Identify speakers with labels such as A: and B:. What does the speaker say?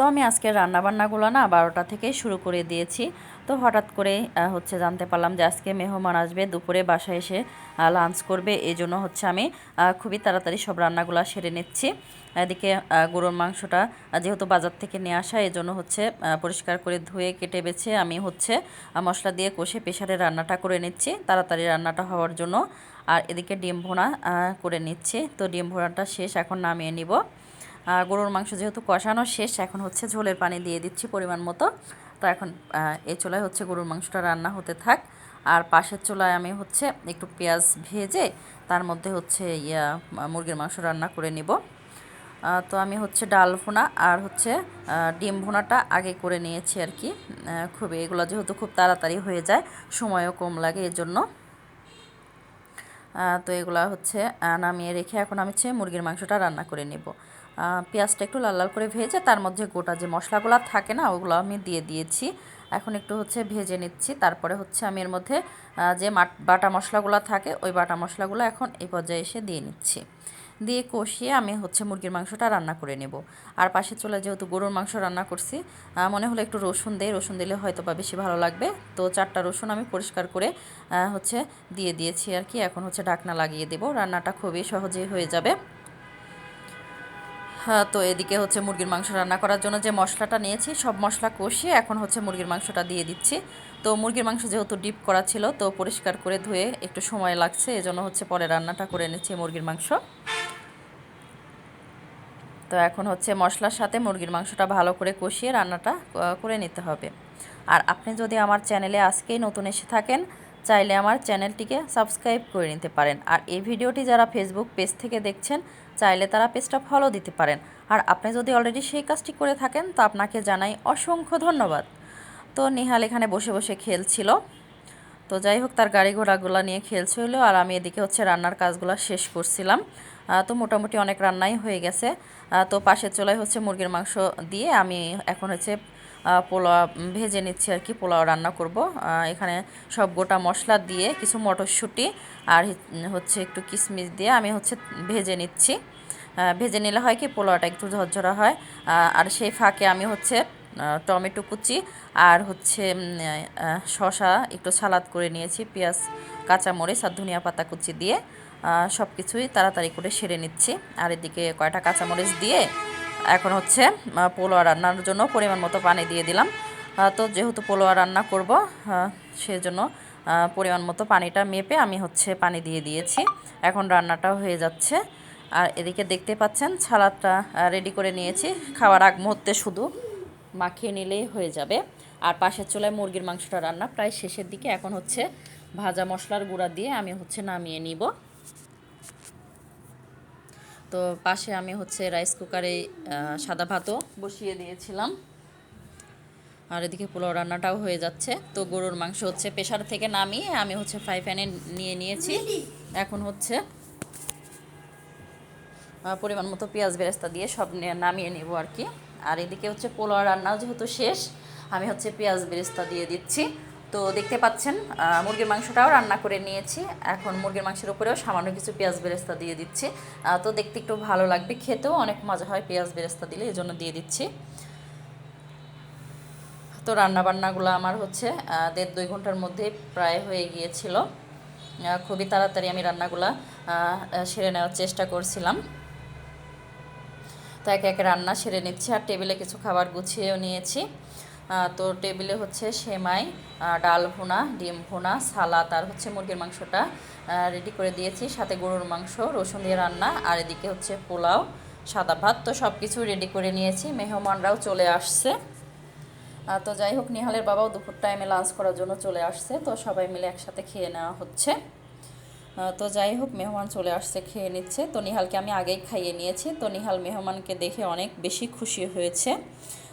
A: তো আমি আজকে রান্নাবান্নাগুলো না বারোটা থেকে শুরু করে দিয়েছি। তো হঠাৎ করে হচ্ছে জানতে পারলাম যে আজকে মেহমান আসবে, দুপুরে বাসায় এসে লাঞ্চ করবে। এই জন্য হচ্ছে আমি খুবই তাড়াতাড়ি সব রান্নাগুলো সেরে নিচ্ছি। এদিকে গরুর মাংসটা যেহেতু বাজার থেকে নিয়ে আসা, এই জন্য হচ্ছে পরিষ্কার করে ধুয়ে কেটে বেছে আমি হচ্ছে মশলা দিয়ে কষে প্রেশারে রান্নাটা করে নিচ্ছি। তাড়াতাড়ি রান্নাটা হওয়ার জন্য। আর এদিকে ডিম ভোনা করে নিচ্ছি। তো ডিম ভোনাটা শেষ, এখন নামিয়ে নিব। গরুর মাংস যেহেতু কষানো শেষ, এখন হচ্ছে ঝোলের পানি দিয়ে দিচ্ছি পরিমাণ মতো। তো এখন এই চুলায় হচ্ছে গরুর মাংসটা রান্না হতে থাক। আর পাশের চুলায় আমি হচ্ছে একটু পেঁয়াজ ভেজে তার মধ্যে হচ্ছে ইয়া মুরগির মাংস রান্না করে নিব। তো আমি হচ্ছে ডাল ভুনা আর হচ্ছে ডিম ভুনাটা আগে করে নিয়েছি আর কি। খুবই, এগুলো যেহেতু খুব তাড়াতাড়ি হয়ে যায়, সময়ও কম লাগে এর জন্য তো এগুলা হচ্ছে নামিয়ে রেখে এখন আমি হচ্ছে মুরগির মাংসটা রান্না করে নেব। পেঁয়াজটা একটু লাল লাল করে ভেজে তার মধ্যে গোটা যে মশলাগুলো থাকে না, ওগুলো আমি দিয়ে দিয়েছি। এখন একটু হচ্ছে ভেজে নিচ্ছি। তারপরে হচ্ছে আমি এর মধ্যে যে বাটা মশলাগুলো থাকে, ওই বাটা মশলাগুলো এখন এই পর্যায়ে এসে দিয়ে নিচ্ছি। দিয়ে কষিয়ে আমি হচ্ছে মুরগির মাংসটা রান্না করে নেব। আর পাশে চলে যেহেতু গরুর মাংস রান্না করছি মনে হলো একটু রসুন দেয় রসুন দিলে হয়তো বা বেশি ভালো লাগবে। তো চারটা রসুন আমি পরিষ্কার করে হচ্ছে দিয়ে দিয়েছি আর কি। এখন হচ্ছে ঢাকনা লাগিয়ে দেব। রান্নাটা খুবই সহজেই হয়ে যাবে। তো এদিকে হচ্ছে মুরগির মাংস রান্না করার জন্য যে মশলাটা নিয়েছি, সব মশলা কষিয়ে এখন হচ্ছে মুরগির মাংসটা দিয়ে দিচ্ছি। তো মুরগির মাংস যেহেতু ডিপ করা ছিল, তো পরিষ্কার করে ধুয়ে একটু সময় লাগছে, এজন্য হচ্ছে পরে রান্নাটা করে এনেছি মুরগির মাংস। তো এখন হচ্ছে মশলার সাথে মুরগির মাংসটা ভালো করে কষিয়ে রান্নাটা করে নিতে হবে। আর আপনি যদি আমার চ্যানেলে আজকেই নতুন এসে থাকেন চাইলে আমার চ্যানেলটিকে সাবস্ক্রাইব করে নিতে পারেন। আর এই ভিডিওটি যারা ফেসবুক পেজ থেকে দেখছেন, চাইলে তারা পেজটা ফলো দিতে পারেন। আর আপনি যদি অলরেডি সেই কাজটি করে থাকেন, তো আপনাকে জানাই অসংখ্য ধন্যবাদ। তো নিহাল এখানে বসে বসে খেলছিল। তো যাই হোক, তার গাড়ি ঘোড়াগুলো নিয়ে খেলছিল আর আমি এদিকে হচ্ছে রান্নার কাজগুলো শেষ করছিলাম। তো মোটামুটি অনেক রান্নাই হয়ে গেছে। তো পাশের চুলায় হচ্ছে মুরগির মাংস দিয়ে আমি এখন হচ্ছে পোলাও ভেজে নিচ্ছি আর কি, পোলাও রান্না করব। এখানে সব গোটা মশলা দিয়ে কিছু মটরশুঁটি আর হচ্ছে একটু কিশমিশ দিয়ে আমি হচ্ছে ভেজে নিচ্ছি। ভেজে নিলে হয় কি পোলাওটা একটু ঝরঝরা হয়। আর সেই ফাঁকে আমি হচ্ছে টমেটো কুচি আর হচ্ছে শসা একটু সালাদ করে নিয়েছি, পেঁয়াজ, কাঁচামরিচ আর ধনিয়া পাতা কুচি দিয়ে। সব কিছুই তাড়াতাড়ি করে সেরে নিচ্ছি। আর এদিকে কয়টা কাঁচামরিচ দিয়ে এখন হচ্ছে পোলোয়া রান্নার জন্য পরিমাণ মতো পানি দিয়ে দিলাম। তো যেহেতু পোলোয়া রান্না করব সেজন্য পরিমাণ মতো পানিটা মেপে আমি হচ্ছে পানি দিয়ে দিয়েছি। এখন রান্নাটাও হয়ে যাচ্ছে। আর এদিকে দেখতে পাচ্ছেন, ছালাদটা রেডি করে নিয়েছি। খাওয়ার আগ মুহূর্তে শুধু মাখিয়ে নিলেই হয়ে যাবে। আর পাশের চুলায় মুরগির মাংসটা রান্না প্রায় শেষের দিকে। এখন হচ্ছে ভাজা মশলার গুঁড়া দিয়ে আমি হচ্ছে নামিয়ে নিব। তো পাশে আমি হচ্ছে রাইস কুকারে সাদা ভাতও বসিয়ে দিয়েছিলাম। আর এদিকে পোলাও রান্নাটাও হয়ে যাচ্ছে। তো গরুর মাংস হচ্ছে প্রেশার থেকে নামিয়ে আমি হচ্ছে ফ্রাই প্যানে নিয়ে নিয়েছি। এখন হচ্ছে পরিমাণ মতো পেঁয়াজ বেরেস্তা দিয়ে সব নামিয়ে নেব আর কি। আর এদিকে হচ্ছে পোলাও রান্না যেহেতু শেষ আমি হচ্ছে পেঁয়াজ বেরেস্তা দিয়ে দিচ্ছি। তো দেখতে পাচ্ছেন মুরগির মাংসটাও রান্না করে নিয়েছি। এখন মুরগির মাংসের উপরেও সামান্য কিছু পেঁয়াজ বেরেস্তা দিয়ে দিচ্ছি। তো দেখতে একটু ভালো লাগবে, খেতেও অনেক মজা হয় পেঁয়াজ বেরেস্তা দিলে এই জন্য দিয়ে দিচ্ছি। তো রান্না বান্নাগুলো আমার হচ্ছে দেড় দুই ঘণ্টার মধ্যে প্রায় হয়ে গিয়েছিল। খুবই তাড়াতাড়ি আমি রান্নাগুলা সেরে নেওয়ার চেষ্টা করছিলাম। তো একে একে রান্না সেরে নিচ্ছি, আর টেবিলে কিছু খাবার গুছিয়েও নিয়েছি। তো টেবিলে হচ্ছে সেমাই ডাল ভুনা, ডিম ভুনা, সালাদ আর হচ্ছে মুরগির মাংসটা রেডি করে দিয়েছি। সাথে গরুর মাংস, রসুন দিয়ে রান্না আর এদিকে হচ্ছে পোলাও, সাদা ভাত, তো সব কিছু রেডি করে নিয়েছি। মেহমানরাও চলে আসছে। তো যাই হোক, নিহালের বাবাও দুপুর টাইমে লাঞ্চ করার জন্য চলে আসছে। তো সবাই মিলে একসাথে খেয়ে নেওয়া হচ্ছে। তো যাই হোক, মেহমান চলে আসছে, খেয়ে নিচ্ছে। তো নিহালকে আমি আগেই খাইয়ে নিয়েছি। তো নিহাল মেহমানকে দেখে অনেক বেশি খুশি হয়েছে।